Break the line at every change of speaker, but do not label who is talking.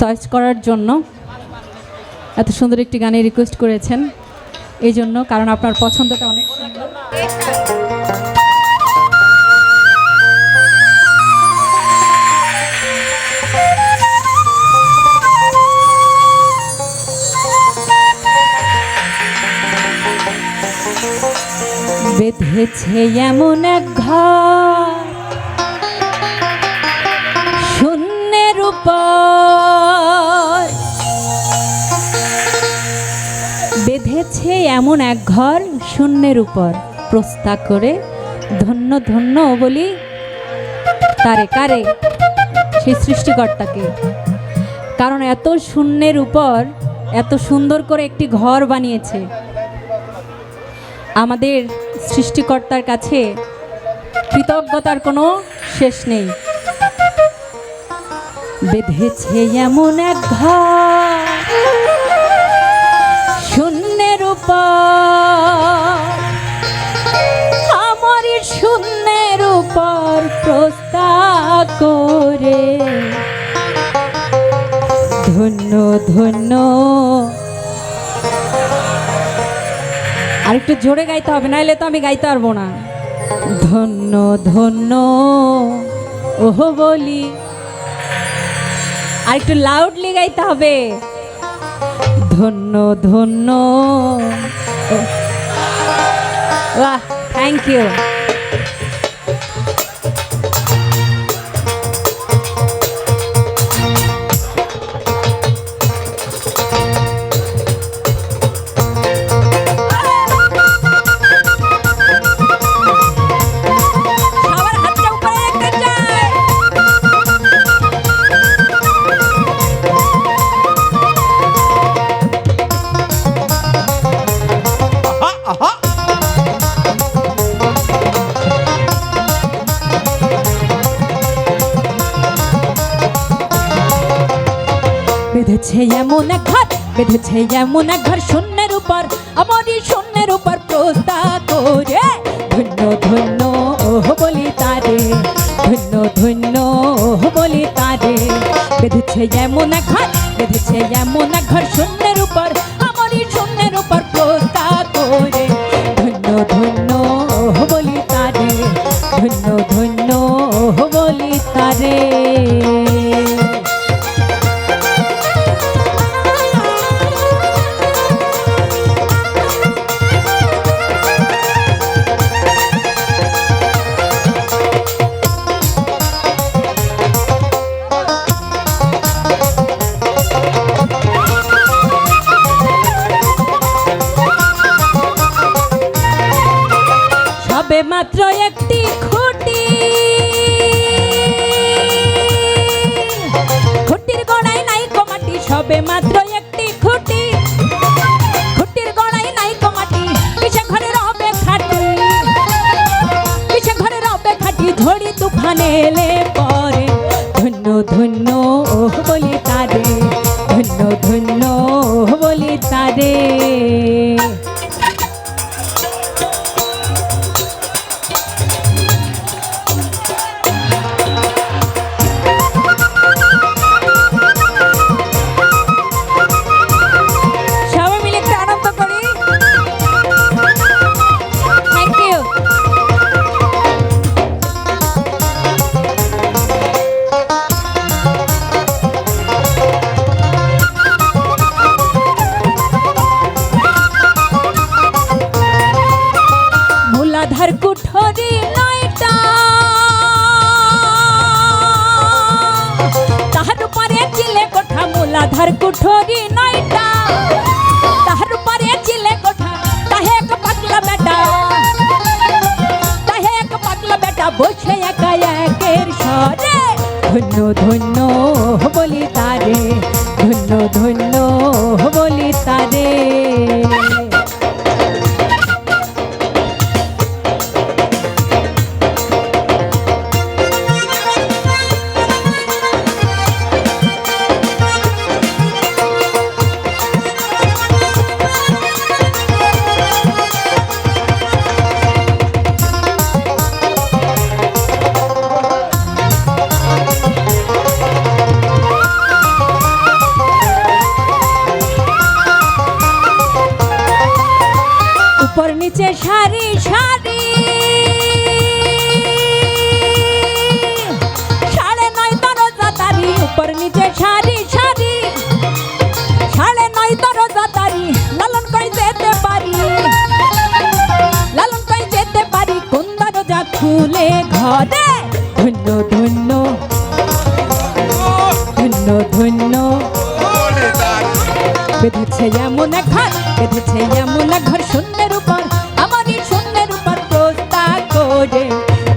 Choice করার জন্য এত সুন্দর একটি গানে রিকোয়েস্ট করেছেন। এই জন্য কারণ আপনার পছন্দটা অনেক বেঁধেছে এমন এক ঘর, শূন্যের উপর এমন এক ঘর শূন্যের উপর। প্রস্তাব করে ধন্য ধন্য বলি তারে কারে? সেই সৃষ্টিকর্তাকে। কারণ এত শূন্যের উপর এত সুন্দর করে একটি ঘর বানিয়েছে। আমাদের সৃষ্টিকর্তার কাছে কৃতজ্ঞতার কোনো শেষ নেই। বেঁধেছে এমন এক ঘর। ধন্য ধন্য। আর একটু জোরে গাইতে হবে, নাইলে তো আমি গাইতে পারব না। ধন্য ধন্য। ওহ, বলি। আর একটু লাউডলি গাইতে হবে। ধন্য ধন্য। বাহ থ্যাংক ইউ বেঁধেছে এমন এক ঘর, বেঁধেছে এমন এক ঘর শূন্যের উপর আমারই শূন্যের উপর প্রস্তাব করে, ধন্য ধন্য, ওহ বলি তারে, ধন্য ধন্য, ওহ বলি তারে, বেঁধেছে এমন এক ঘর, বেঁধেছে এমন এক ঘর শূন্যের উপর আমারই শূন্যের উপর প্রস্তাব করে, ধন্য ধন্য, ওহ বলি তারে, ধন্য ধন্য, ওহ বলি তারে। সবে মাত্র একটি খুঁটি। খুঁটির গড়াই নাই কমাটি সবে মাত্র একটি খুঁটি। খুঁটির গড়াই নাই কমাটি কিসে ঘরে রবে খাটি? কিসে ঘরে রবে খাটি? ঝড়ি তুফানে এলে পরে। ধন্য ধন্য বলি তারে। ধন্য ধন্য বলি তারে। মূলাধার কুঠরি নয়টা। তাহার পরে চিলে কোঠা, তাহে এক পাগলা বেটা। তাহে এক পাগলা বেটা বসে একা একের সরে ধন্য ধন্য বলি তারে, ধন্য ধন্য সারি সারি। সাড়ে নয় দরজা তারি, উপর নিচে সারি সারি। সাড়ে নয় দরজা তারি, লালন কই যেতে পারি। লালন কই যেতে পারি, কোন দরজা খুলে ঘরে? ধন্য ধন্য। ধন্য ধন্য। বেঁধেছে এমন ঘর, বেঁধেছে এমন ঘর শূন্যের